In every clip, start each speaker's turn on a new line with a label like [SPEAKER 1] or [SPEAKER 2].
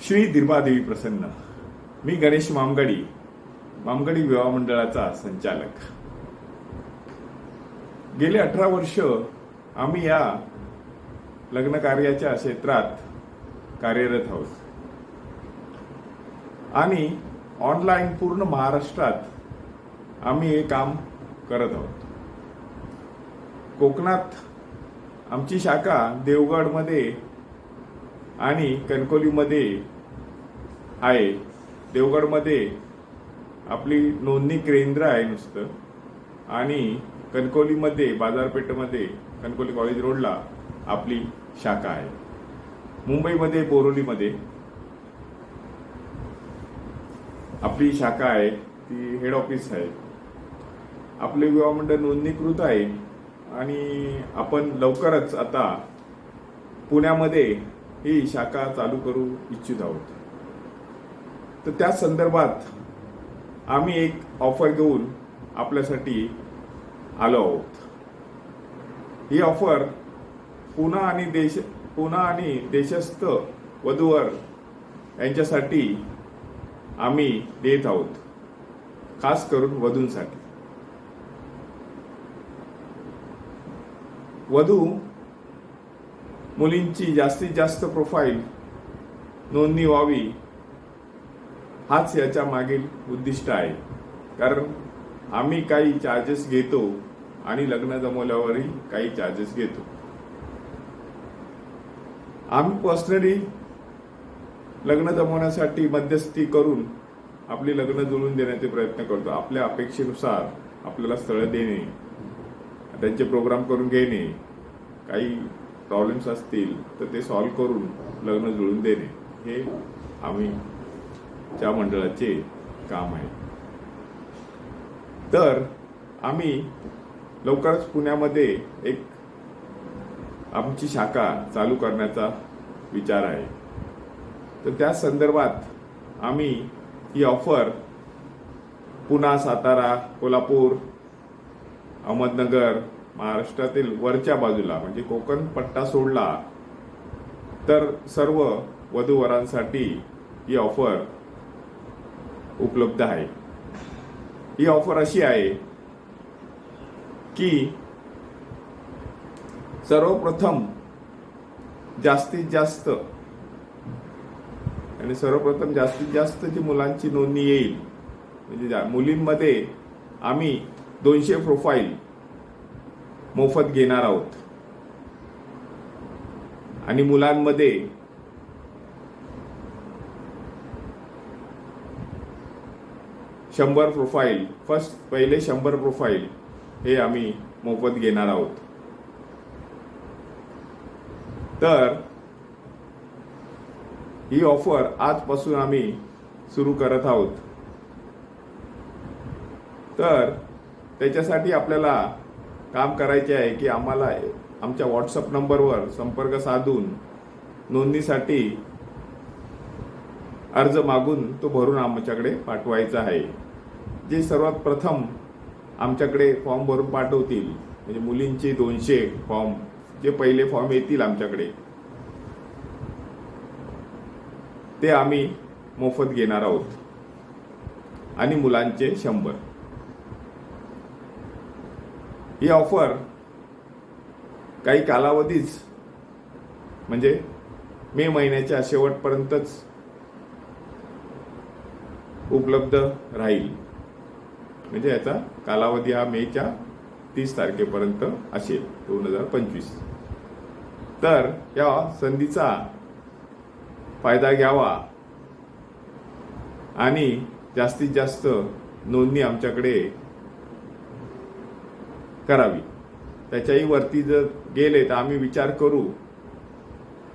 [SPEAKER 1] श्री दिर्बादेवी प्रसन्न. मी गणेश मामगडी मामगडी विवाह मंडळाचा संचालक. गेले अठरा वर्ष आम्ही या लग्न कार्याच्या क्षेत्रात कार्यरत आहोत. आणि ऑनलाईन पूर्ण महाराष्ट्रात आम्ही हे काम करत आहोत. कोकणात आमची शाखा देवगडमध्ये आणि कणकोलीमध्ये आहे. देवगडमध्ये आपली नोंदणी केंद्र आहे नुसतं. आणि कणकोलीमध्ये बाजारपेठेमध्ये कणकोली कॉलेज रोडला आपली शाखा आहे. मुंबईमध्ये बोरोलीमध्ये आपली शाखा आहे. ती हेड ऑफिस आहे. आपले विवाह मंडळ नोंदणीकृत आहे. आणि आपण लवकरच आता पुण्यामध्ये ही शाखा चालू करू इच्छित आहोत. तर त्या संदर्भात आम्ही एक ऑफर घेऊन आपल्यासाठी आलो आहोत. ही ऑफर पुणा आणि देश पुणा आणि देशस्थ वधूवर यांच्यासाठी आम्ही देत आहोत खास करून वधूंसाठी. वधू मुलींची जास्तीत जास्त प्रोफाईल नोंदणी व्हावी हाच याच्या मागील उद्दिष्ट आहे. कारण आम्ही काही चार्जेस घेतो आणि लग्न जमवल्यावरही काही चार्जेस घेतो. आम्ही पर्सनली लग्न जमवण्यासाठी मध्यस्थी करून आपली लग्न जुळून देण्याचे प्रयत्न करतो. आपल्या अपेक्षेनुसार आपल्याला स्थळं देणे त्यांचे प्रोग्राम करून घेणे काही प्रॉब्लेम्स असतील तर ते सॉल्व्ह करून लग्न जुळून देणे हे आम्ही त्या मंडळाचे काम आहे. तर आम्ही लवकरच पुण्यामध्ये एक आमची शाखा चालू करण्याचा विचार आहे. तर त्या संदर्भात आम्ही ही ऑफर पुणा सातारा कोल्हापूर अहमदनगर महाराष्ट्रातील वरच्या बाजूला म्हणजे कोकण पट्टा सोडला तर सर्व वधूवरांसाठी ही ऑफर उपलब्ध आहे. ही ऑफर अशी आहे की सर्वप्रथम जास्तीत जास्त आणि सर्वप्रथम जास्तीत जास्त जी मुलांची नोंदणी येईल म्हणजे मुलींमध्ये आम्ही दोनशे प्रोफाईल मोफत घेणार आहोत. आणि मुलांमध्ये शंभर प्रोफाईल फर्स्ट पहिले शंभर प्रोफाईल हे आम्ही मोफत घेणार आहोत. तर ही ऑफर आजपासून आम्ही सुरू करत आहोत. तर त्याच्यासाठी आपल्याला काम करायचे आहे की आम्हाला आमच्या व्हॉट्सअप नंबरवर संपर्क साधून नोंदणीसाठी अर्ज मागून तो भरून आमच्याकडे पाठवायचा आहे. जे सर्वात प्रथम आमच्याकडे फॉर्म भरून पाठवतील म्हणजे मुलींचे दोनशे फॉर्म जे पहिले फॉर्म येतील आमच्याकडे ते आम्ही मोफत घेणार आहोत. आणि मुलांचे शंभर. ही ऑफर काही कालावधीच म्हणजे मे महिन्याच्या शेवटपर्यंतच उपलब्ध राहील. म्हणजे याचा कालावधी हा मेच्या तीस तारखेपर्यंत असेल दोन हजार पंचवीस. तर या संधीचा फायदा घ्यावा आणि जास्तीत जास्त नोंदणी आमच्याकडे करावी. त्याच्याही वरती जर गेले तर आम्ही विचार करू.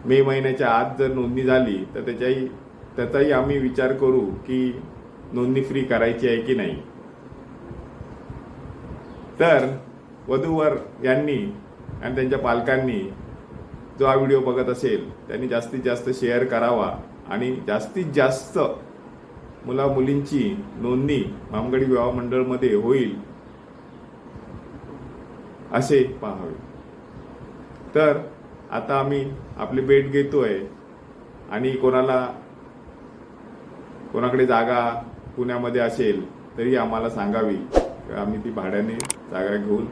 [SPEAKER 1] मे महिन्याच्या आत जर नोंदणी झाली तर त्याच्याही त्याचाही आम्ही विचार करू की नोंदणी फ्री करायची आहे की नाही. तर वधूवर यांनी आणि त्यांच्या पालकांनी जो हा व्हिडिओ बघत असेल त्यांनी जास्तीत जास्त शेअर करावा आणि जास्तीत जास्त मुला मुलींची नोंदणी मामगडी विवाह मंडळमध्ये होईल. असे पाहावे. तर आता आम्ही आपली भेट घेतोय आणि कोणाला कोणाकडे जागा पुण्यामध्ये असेल तरी आम्हाला सांगावी. आम्ही ती भाड्याने जागा घेऊन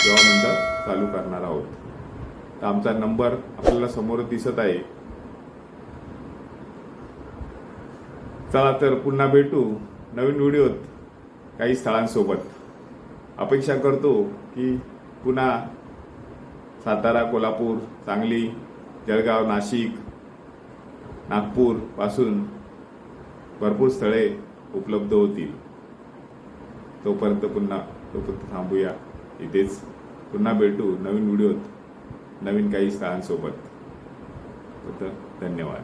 [SPEAKER 1] जेव्हा मंडळ चालू करणार आहोत. तर आमचा नंबर आपल्याला समोर दिसत आहे. चला तर पुन्हा भेटू नवीन व्हिडिओत काही स्थळांसोबत. अपेक्षा करतो की पुन्हा सातारा कोल्हापूर सांगली जळगाव नाशिक नागपूरपासून भरपूर स्थळे उपलब्ध होतील. तोपर्यंत पुन्हा तोपर्यंत थांबूया. इथेच पुन्हा भेटू नवीन व्हिडिओत नवीन काही स्थळांसोबत. धन्यवाद.